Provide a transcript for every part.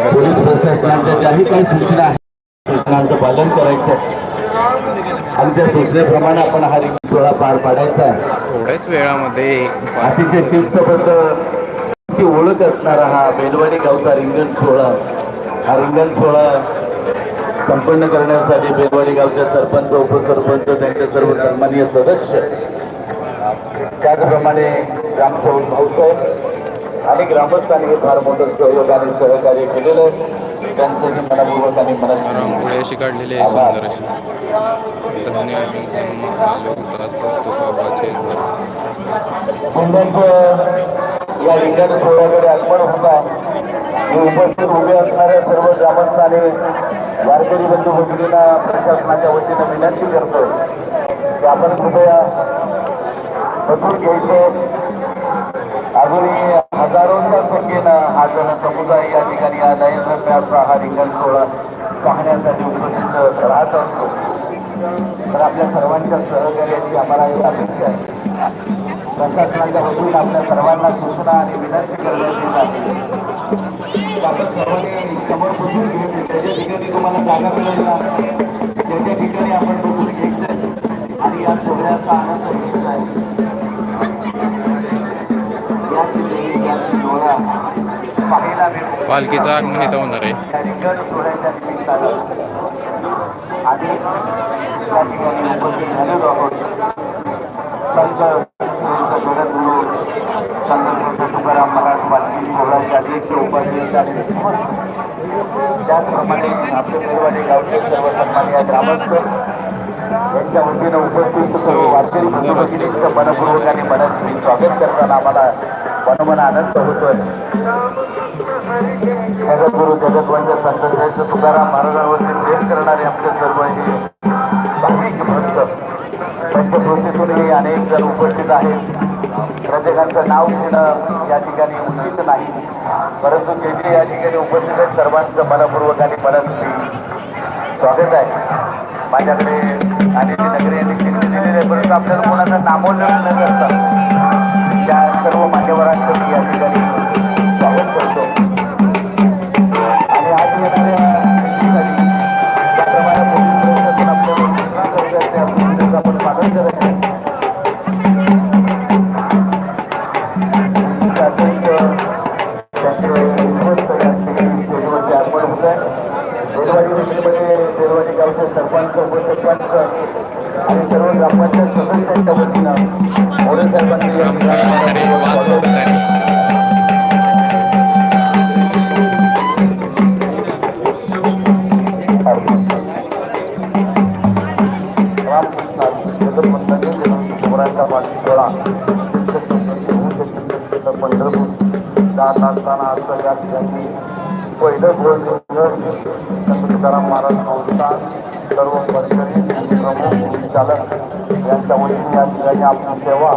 Police प्रशासनाच्या ज्याही काही सूचना आहेत सूचनांचं पालन करायचं आणि त्या सूचनेप्रमाणे आपण हा रिंगण सोहळा पार पाडायचा आहे. थोड्याच वेळामध्ये अतिशय शिस्तबद्ध ओळख असणारा हा बेलवाडी गावचा रिंगण सोहळा. हा रिंगण सोहळा संपन्न करण्यासाठी बेलवाडी गावचे सरपंच उपसरपंच त्यांचे सर्व सन्माननीय सदस्य. त्याचप्रमाणे ग्रामसेवक भाऊसाहेब आणि ग्रामस्थांनी हे फार मोठं सहयोग आणि सहकार्य केलेलं आहे. त्यांचंही मनपूर्वक आणि अशी काढलेली आहे सुंदर अशी कुंभांचं या सोहळ्याकडे अर्पण होता. उपस्थित उभे असणाऱ्या सर्व ग्रामस्थ आणि वारकरी बंधू भगिनींना प्रशासनाच्या वतीनं विनंती करतो की आपण कृपया बसून घ्यायचं. अजूनही हजारोंच्या संख्येनं हा जनसमुदाय या ठिकाणी या नयनरम्याचा हा रिंगण सोहळा पाहण्यासाठी उपस्थित राहत असतो. तर आपल्या सर्वांच्या सहकार्याची आम्हाला एक अपेक्षा आहे. प्रशासनाच्या वतीने आपल्या सर्वांना सूचना आणि विनंती करण्यात येत आहे. आपण सर्वांनी समोर बसून घेऊन त्याच्या ठिकाणी तुम्हाला जागा मिळेल ना त्याच्या ठिकाणी आपण बसून घ्यायचं आणि या सोहळ्याचा आनंद पालखी सोहळ्याचे अध्यक्ष उपाध्यक्ष आणि त्याचप्रमाणे आपले निर्वाणी गावचे सर्व सन्मान्य ग्रामस्थ यांच्या वतीनं उपस्थित सर्व वारकरी मनपूर्वक आणि मनस्वी स्वागत करताना आम्हाला मनोमन आनंद होतोय. जगद्गुरु जगद्वंश संत श्रेष्ठ तुकाराम महाराजांवरती प्रेम करणारे आपले सर्व हे भाविक भक्त पंचकृतीतूनही अनेक जण उपस्थित आहेत. प्रत्येकाचं नाव घेणं या ठिकाणी उचित नाही. परंतु जे जे या ठिकाणी उपस्थित आहेत सर्वांचं मनपूर्वक आणि मनस्वी स्वागत आहे. माझ्याकडे आणि नगरी यांनी चिन्ह दिलेली आहे परंतु आपल्याला कोणाचं नामोल्लेख न करता? त्या सर्व मान्यवरांचं मी या पंढरपूर जात असताना असं या ठिकाणी पहिलं गोल संत तुकाराम महाराज संस्थान सर्व परिसरी प्रमुख चालक यांच्या वतीने या ठिकाणी आपली सेवा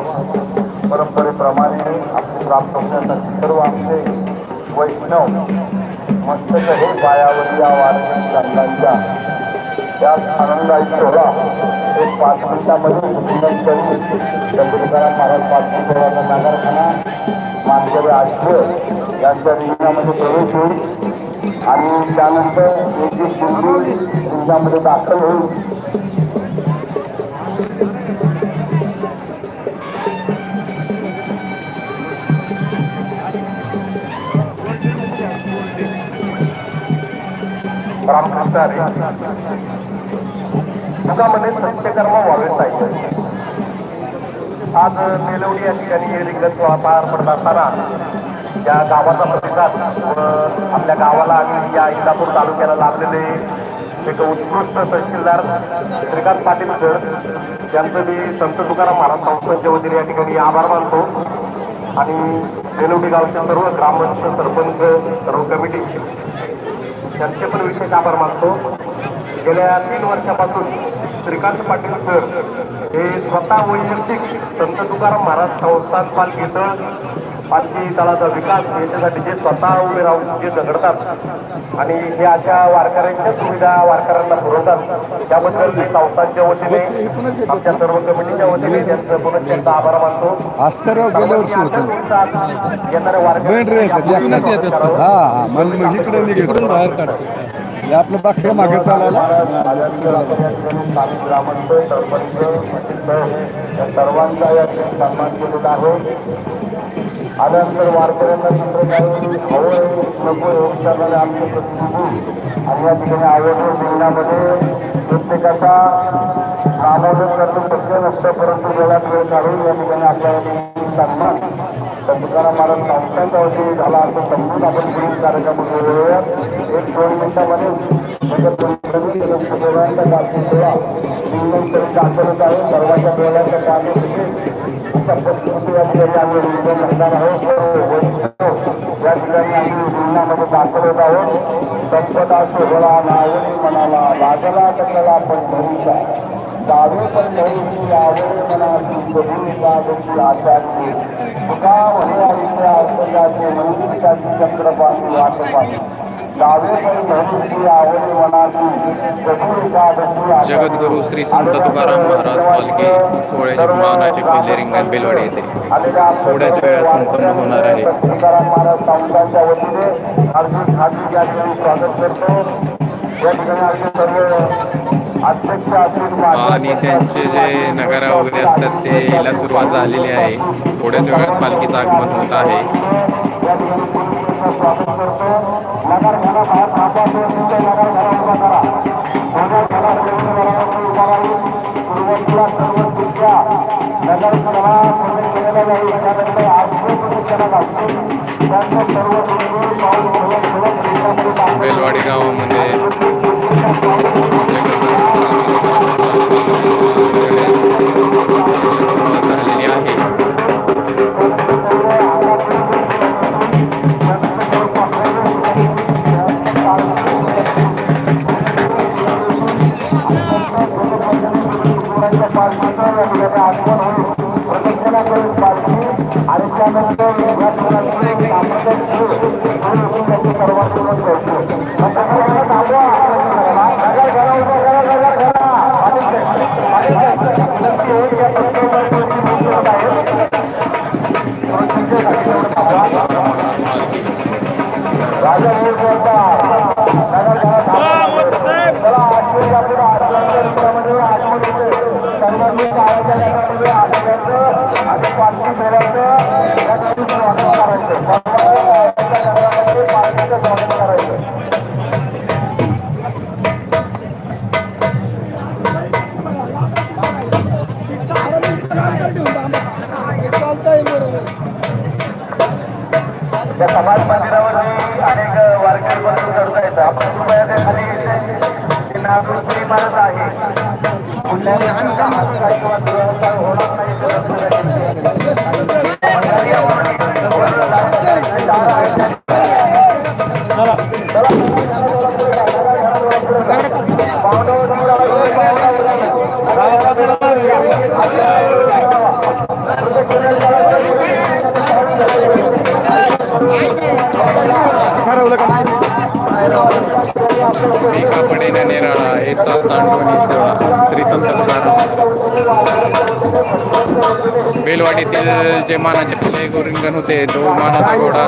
परंपरेप्रमाणे आपली प्राप्त होण्यासाठी सर्व आमचे वैष्णव मस्तक हे पायावर या वारकरी संतांच्या त्या आनंदाची सोहळा एक पाच मिनिटामध्ये विनंती करू संत तुकाराम महाराज पाटील सोहळ्याचा नागरखाना मानकरी आश्रय यांच्या जीवनामध्ये प्रवेश होईल आणि त्यानंतर एक एक बिंदू रिंगणामध्ये दाखल होईल रामकृष्ण हरी युगामध्ये सत्यकर्म व्हावे पाहिजे आज मेलवडी या ठिकाणी हे रिंगण पार पडत असताना या गावाचा प्रतिसाद व आपल्या गावाला आणि या इंदापूर तालुक्याला लाभलेले एक उत्कृष्ट तहसीलदार श्रीकांत पाटील सर यांचं मी संत तुकाराम महाराज संस्थांच्या वतीने या ठिकाणी आभार मानतो. आणि मेलवडी गावच्या सर्व ग्रामस्थ सरपंच सर्व कमिटी त्यांचे पण विशेष आभार मानतो. गेल्या तीन वर्षापासून श्रीकांत पाटील सर हे स्वतः वैयक्तिक संत तुकाराम महाराज संस्थान पालखीचं पालखी तळाचा विकास याच्यासाठी जे स्वतः उभे राहून जे झगडतात आणि हे अशा वारकऱ्यांच्या सुविधा वारकऱ्यांना पुरवतात त्याबद्दल मी संस्थांच्या वतीने आमच्या सर्व कमिटीच्या वतीने त्यांचं पुनश्च त्यांचा आभार मानतो. येणाऱ्या वारकऱ्यांना हा हे आपलं बाकी मागे चालायला? सर्वांचा या सन्मान केलेला आहे आल्यानंतर वारकऱ्यांना दुसरं हवं नको हे आमचे प्रतिनिधी आणि या ठिकाणी आयोजन जिल्ह्यामध्ये प्रत्येकाचा नामोदन करणं शक्य नसतं परंतु वेळात वेळ काढून या ठिकाणी आपल्याला सन्मान. तर तुकाराम महाराज संस्थांच्या वतीने झाला असं समजून आपण पुढील कार्यक्रमात वळूया एक दोन मिनिटामध्ये नगर सगळ्यांचा आचरत आहे. सर्वांच्या डोळ्यांच्या आम्ही आहोत. हो, हो, हो. या ठिकाणी आम्ही जीवनामध्ये दाखल होत आहोत. संपदा सोहळा नावणी मनाला लागला कशाला पण भरूचा दावे पण भरूची आवड मनाची बघूचा देखील आचारली तुका वनवाडीचे आश्रयाचे मंदिराची चक्रपाणी वाटपाणी दावे पण भरूची आवड मनाची बघूचा देखील जगद्गुरु श्री संत तुकाराम महाराज पालखी सोहळ्याचे मानाचे पहिले रिंगण बेलवाडी येते थोड्याच वेळा संपन्न होणार आहे. तुकाराम महाराज संस्थांच्या वतीने हार्दिक हार्दिक या स्वागत करतो. आणि त्यांचे जे नगारा वगैरे असतात ते यायला सुरुवात झालेली आहे. थोड्याच वेळात पालखीचं आगमन होत आहे. बेलवाडी गावामध्ये पोलिसांचं स्वागत करतो नगर घरा आणि त्यानंतर सेवा. श्री संत तुकाराम. बेलवाडीतील जे मानाचे पहिले गोरिंगण होते तो मानाचा घोडा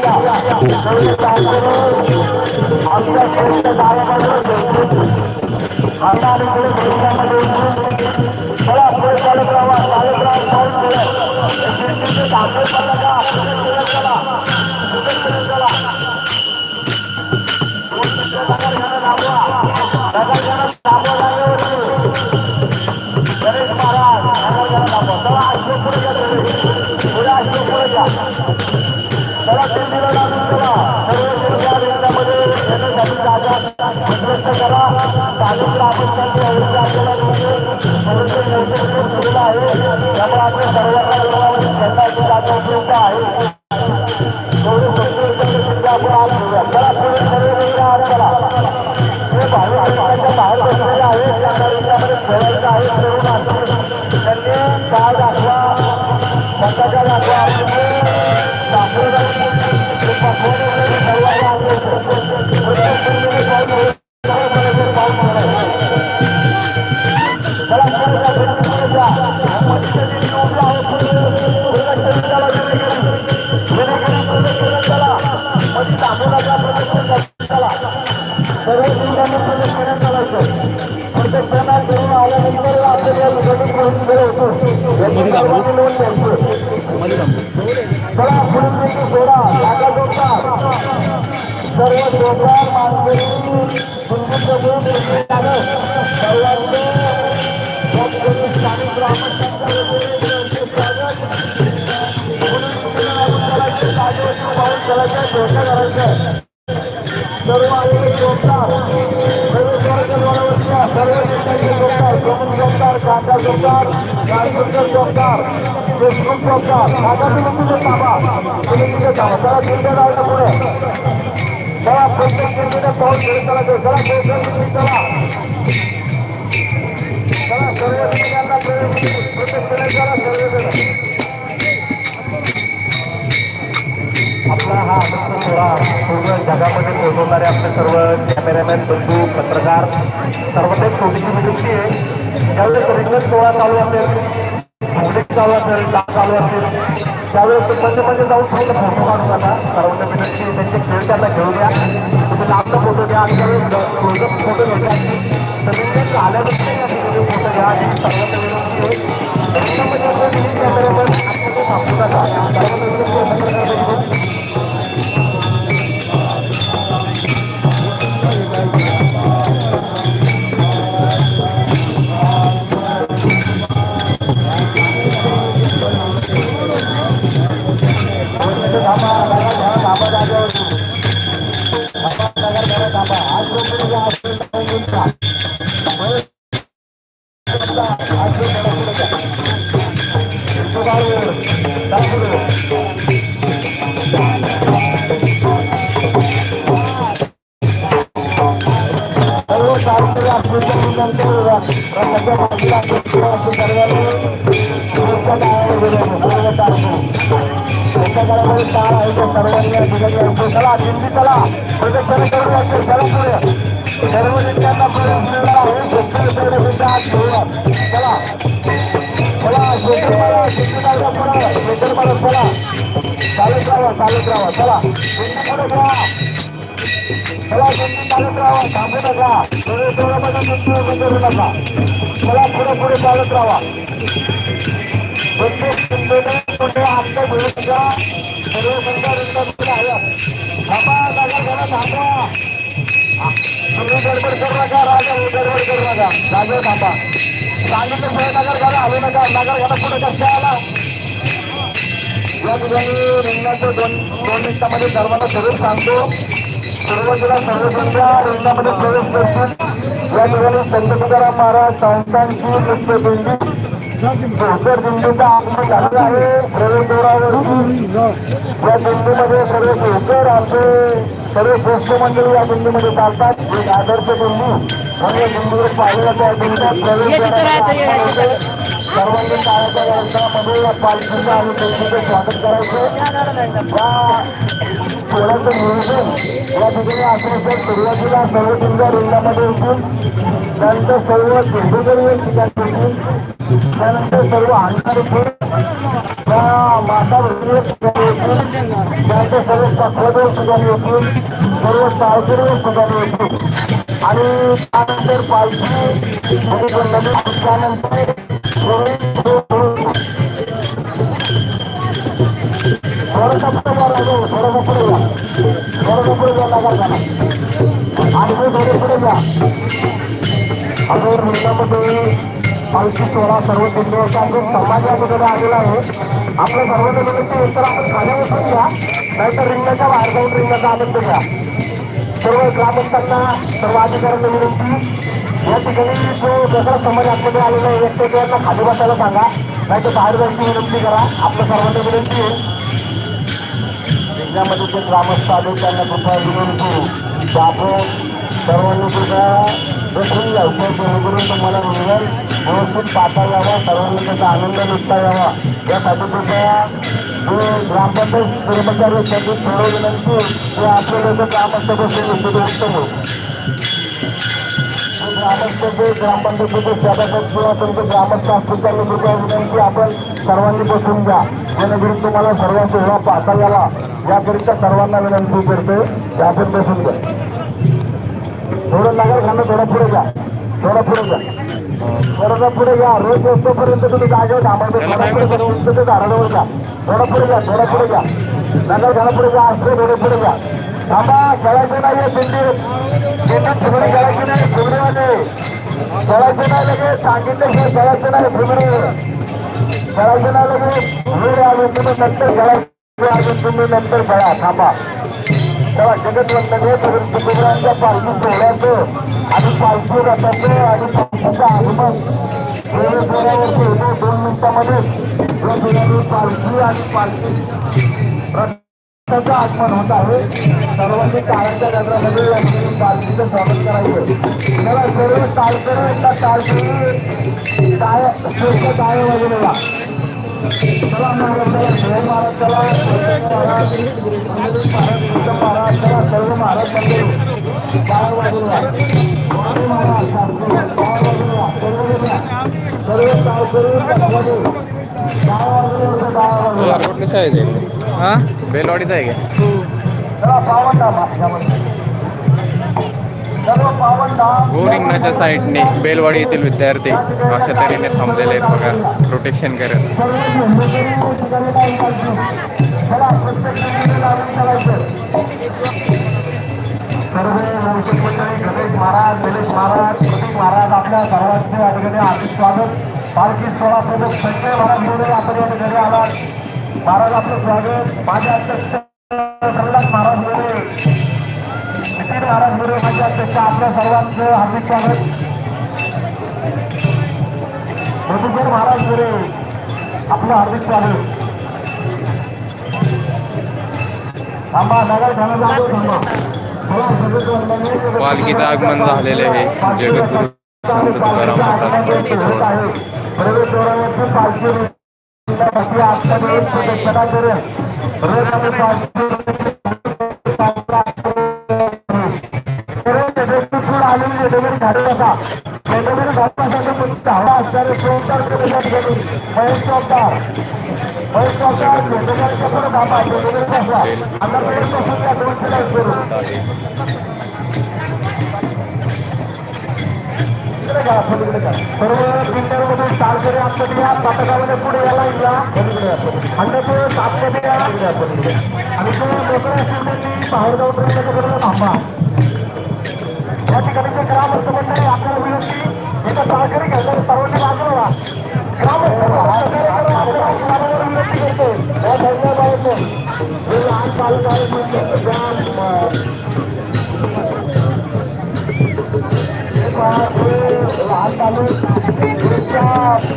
আমরা उद्ध्वस्त करा स्थानिक ग्रामस्थांची अवधी आपल्याला आहे. त्यामुळे आपण सर्व करायचं धोका करायचं सर्व आलेले जोडदार सर्व स्वर्गद्वारावरती सर्व नेत्यांचे जोडदार प्रमुख जोडदार काका जोडदार राजशंकर जोडदार देशमुख जोडदार काका तुम्ही तिथे थांबा तुम्ही तिथे सोहळा पूर्ण जगामध्ये पोहोचवणारे आपले सर्व कॅमेरामॅन बंधू पत्रकार सर्वांना एक छोटीशी विनंती आहे. ज्यावेळेस रिंगण सोहळा चालू असेल संगीत चालू असेल डान्स चालू असेल त्यावेळेस ते मध्ये मध्ये जाऊन फक्त फोटो काढू नका सर्वांना विनंती आहे, त्यांचे खेळ त्यांना घेऊ द्या तुम्ही लांबचा फोटो घ्या आणि त्यावेळेस क्लोजअप फोटो घ्यायचा तर तुम्ही आल्यानंतर फोटो घ्या आणि सर्वांना विनंती आहे. कॅमेरामॅन आपल्याला सांगू नका सर्वांना विनंती नका पुढे पुढे चालत राहा आमच्या विरुद्ध सर्व संघ थांबा थांबा गडबड करू नका राजा गडबड करू नका राजा थांबा सांगितलं सोय नगर घाला हलू नका नगर घाला पुढे कशा आला या ठिकाणी रिंगणाचं दोन दोन मिनिटामध्ये सर्वांना सर्व सांगतो. सुरुवातीला सर्वसंख्या रिंगणामध्ये प्रवेश करतील या ठिकाणी संत तुकाराम महाराज संस्थांची नृत्य दिंडी भोकर दिंडीचा आगमन झालेला आहे. प्रवेशद्वारावरती या दिंडीमध्ये सर्व भोकर आमचे सर्व श्रेष्ठ मंडळी या दिंडीमध्ये चालतात. एक आदर्श दिंडी या दिंडीवर पाहिलं त्या दिंडीत प्रवेश सर्वांनी टाळ्याच्या यंत्रामध्ये पालखीचं आणि दिंडीचं स्वागत करायचं. या थोडंसं नियोजन या ठिकाणी असल्याचं सुरुवातीला सर्व तुमच्या रिंगामध्ये येतील. त्यानंतर सर्व दिंडीकरी ठिकाणी. येतील त्यानंतर सर्व आणणार आणणारे त्या माता भगिनी एक ठिकाणी येतील. त्यानंतर सर्व पक्षादेव ठिकाणी येतील. सर्व सावकरी ठिकाणी येतील. आणि त्यानंतर पालखी म्हणजे नवीन त्यानंतर थोडंसं पुढे जा राजा थोडंसं पुढे जा थोडंसं पुढे जा नका जाणार आणि अगोदर मुलामध्ये पालखी सोहळा सर्व दिंडीचा जो समाज या ठिकाणी आलेला आहे आपल्या सर्वांना विनंती एकतर आपण खाली बसून घ्या नाहीतर रिंगाच्या बाहेर जाऊन रिंगाचा आनंद घ्या सर्व ग्रामस्थांना सर्व अधिकाऱ्यांना विनंती या ठिकाणी जो वेगळा समाज आतमध्ये आलेला आहे एक त्यांना खाली बसायला सांगा. नाही तर बाहेर जायची विनंती करा. आपल्या सर्वांना विनंती आहे. जिल्ह्यामध्ये जे ग्रामस्थ आले त्यांना कृपया विनंती आपण सर्वांनी कृपया बसून जायचं जेणेकरून तुम्हाला मिळेल. व्यवस्थित पाहता यावा. सर्वांना त्याचा आनंद लुटता यावा. यासाठी कृपया जे ग्रामपंचायत कर्मचारी आहेत त्यांची सर्व विनंती की आपल्याला जर ग्रामस्थ बसून उत्तम होईल ग्रामस्थ जे ग्रामपंचायतीचे सभासद किंवा तुमचे ग्रामस्थ असतील त्यांनी कृपया विनंती आपण सर्वांनी बसून घ्या जेणेकरून तुम्हाला सर्वांचा सोहळा पाहता याला याकरिता सर्वांना विनंती करते की आपण बसून घ्या थोडं नगर थोडं पुढे घ्या थोडं पुढे घ्या थोडंसं पुढे घ्या रोज असतोपर्यंत तुम्ही जागेवर थांबायचं थोडं पुढे घ्या झाडाजवळ घ्या थोडं पुढे घ्या थोडं पुढे घ्या नगर घरापुढे पुढे घ्या असं थोडं पुढे घ्या थांबा खेळायचं नाही आहे दिंडीत दिंडीत फुगडी सांगितलं की खेळायचं नाही फुगडी खेळायचं नाही लगे वेळ आली तुम्ही नंतर खेळायचं अजून तुम्ही नंतर खेळा थांबा तेव्हा जगत वंदने तुकोबरांच्या पालखी सोहळ्याचं आणि पालखी रथाचं आणि पालखीचं आगमन वेळेवरती होतं दोन मिनिटामध्ये पालखी आणि पालखी रथाचं आगमन होत आहे. सर्वांनी काळाच्या नगरामध्ये या ठिकाणी पालखीचं स्वागत करायचं. तेव्हा सर्व टाळकरी एकदा टाळकरी टाळ श्रेष्ठ टाळे वाजवलेला चला महाराज महाराज चला सर्व महाराज मंदिर काय वाजवला महाराज काय सर्व पक्षाने काय वाजवलं काय वाजवला हा? बेलवाडीचा आहे का? गो रिंगणाच्या साईडने बेलवाडी येथील विद्यार्थी अशा तऱ्हेने थांबलेले आहेत बघा. प्रोटेक्शन करत. महाराज गणेश महाराज महाराज आपल्या सर्वांचे या ठिकाणी स्वागत पालखी सोळा प्रमुख संजय महाराज आपण या ठिकाणी आलात. महाराज आपलं स्वागत माझे अध्यक्ष कल्लास महाराज बोलले नितीन महाराज बोलले माझे अध्यक्ष आपल्या सर्वांचं हार्दिक स्वागत मधुकर महाराज बोले आपलं हार्दिक स्वागत थांबा नगर थांबा पालखीचं आगमन झालेलं आहे जगद्गुरु संत तुकाराम महाराज पालखी सोहळा प्रवेशद्वारावरती पालखी बाकी आतमध्ये रोज आलेली हवा असणारे सोमदार महेश चौकदार महेश चौकदार आता त्या दोन करू सर्व पिंड्यामधून तालकरी आतमध्ये या पथकामध्ये पुढे याला या अन्नाचे सातमध्ये या आणि तो शिवनेरी बाहेर जाऊन प्रयत्न थांबा. या ठिकाणीचे ग्रामस्थ मंडळी आपल्याला विनंती एका सहकारी घ्यायला सर्वांनी बाजूला ग्रामस्थ विनंती करतो. या धन्यवाद. लहान बालक आहे. म्हणजे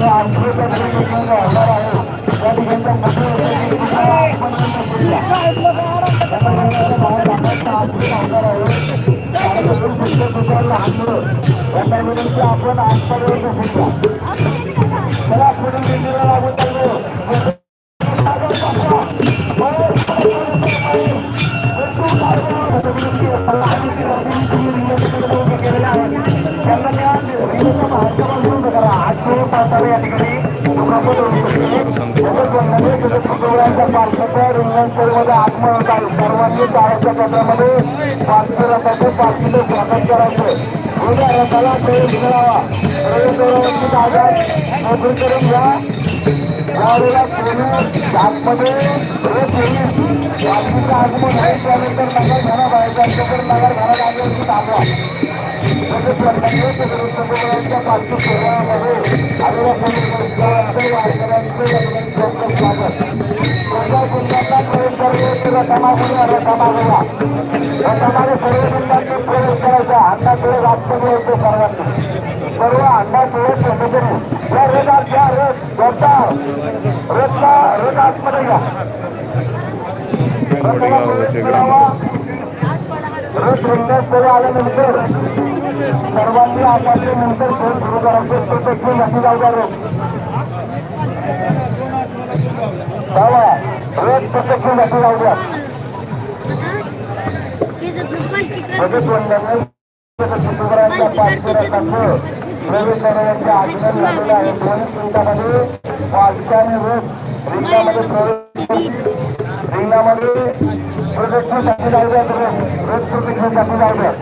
लहान बालक आहे. त्या ठिकाणच्या आपण आजपर्यंत चला पुढील आपण चालू सर्वांनी काळाच्या पत्रामध्ये पाचशे पाचशे स्वागत करायचं उद्या रथाला प्रवेश करावा प्रवेश करण्याची जागा मोकळी करून घ्या यावेळेला पोलीस आतमध्ये पोलीस बाकीचं आगमन आहे त्यानंतर नगर घरा बाहेर नगर घरात सर्व अण्णा डोळे शेतकरी या रथ घ्या रथ जोरदार रथला रथ आतमध्ये घ्या रथ रंगस्थळी आल्यानंतर सर्वांनी आपापले नंतर फोन सुरू करायचे. तो देखील नक्की जाऊ द्या रोज प्रत्यक्ष जाऊ द्या शुक्रवारच्या पाचशे रथाचं प्रवेश करण्याचे आगमन झालेलं आहे दोन्ही मिनिटामध्ये रोज रिंगामध्ये प्रवेश रिंगामध्ये प्रदक्षिणेसाठी जाऊ द्या रोज रोज प्रदक्षिणेसाठी जाऊ द्या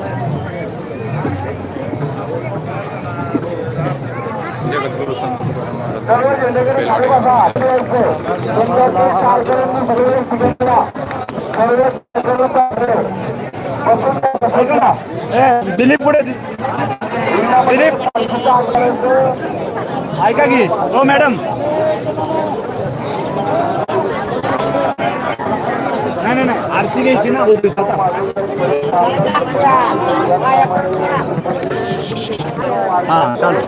जगद्गुरु संत तुकाराम महाराज सर्व झेंडेकरी खाली बसा हाती यायचं तुमच्याकडे चालकऱ्यांनी सगळे शिकवला सर्व सर्व चालकरी. बसून त्या जगद्गुरु दिलीप पुढे दिलीप. ऐका की. हो मॅडम. हा चालू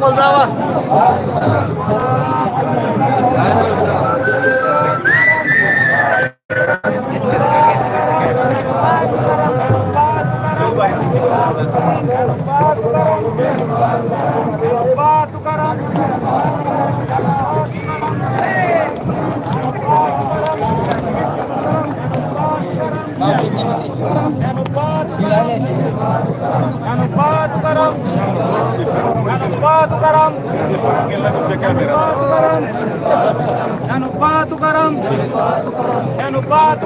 কমল যাওয়া বাদ